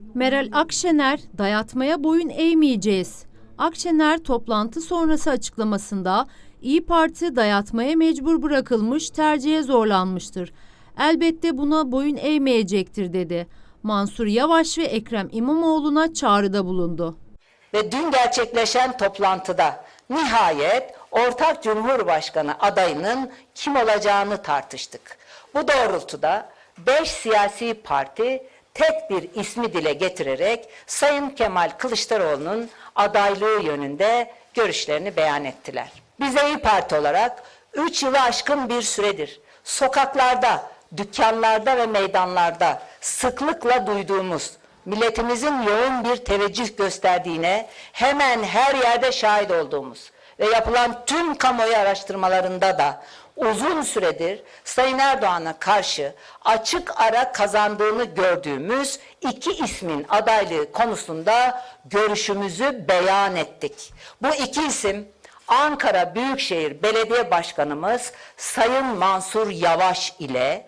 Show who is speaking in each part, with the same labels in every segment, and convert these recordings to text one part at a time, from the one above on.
Speaker 1: Meral Akşener, dayatmaya boyun eğmeyeceğiz. Akşener toplantı sonrası açıklamasında İyi Parti dayatmaya mecbur bırakılmış, tercihe zorlanmıştır. Elbette buna boyun eğmeyecektir dedi. Mansur Yavaş ve Ekrem İmamoğlu'na çağrıda bulundu.
Speaker 2: Ve dün gerçekleşen toplantıda nihayet ortak Cumhurbaşkanı adayının kim olacağını tartıştık. Bu doğrultuda 5 siyasi parti tek bir ismi dile getirerek Sayın Kemal Kılıçdaroğlu'nun adaylığı yönünde görüşlerini beyan ettiler. Biz de İyi Parti olarak 3 yılı aşkın bir süredir sokaklarda, dükkanlarda ve meydanlarda sıklıkla duyduğumuz milletimizin yoğun bir teveccüh gösterdiğine hemen her yerde şahit olduğumuz ve yapılan tüm kamuoyu araştırmalarında da uzun süredir Sayın Erdoğan'a karşı açık ara kazandığını gördüğümüz iki ismin adaylığı konusunda görüşümüzü beyan ettik. Bu iki isim Ankara Büyükşehir Belediye Başkanımız Sayın Mansur Yavaş ile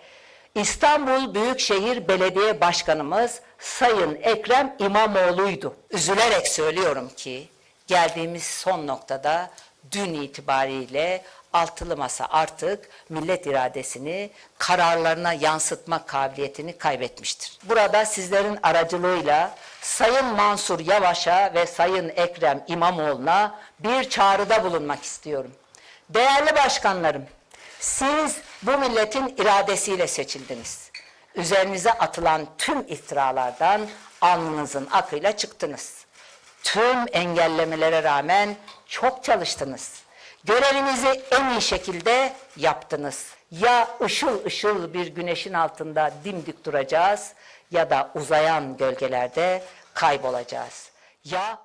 Speaker 2: İstanbul Büyükşehir Belediye Başkanımız Sayın Ekrem İmamoğlu'ydu. Üzülerek söylüyorum ki geldiğimiz son noktada dün itibariyle altılı masa artık millet iradesini kararlarına yansıtma kabiliyetini kaybetmiştir. Burada sizlerin aracılığıyla Sayın Mansur Yavaş'a ve Sayın Ekrem İmamoğlu'na bir çağrıda bulunmak istiyorum. Değerli başkanlarım, siz bu milletin iradesiyle seçildiniz. Üzerinize atılan tüm iftiralardan alnınızın akıyla çıktınız. Tüm engellemelere rağmen çok çalıştınız. Görevinizi en iyi şekilde yaptınız. Ya ışıl ışıl bir güneşin altında dimdik duracağız ya da uzayan gölgelerde kaybolacağız. Ya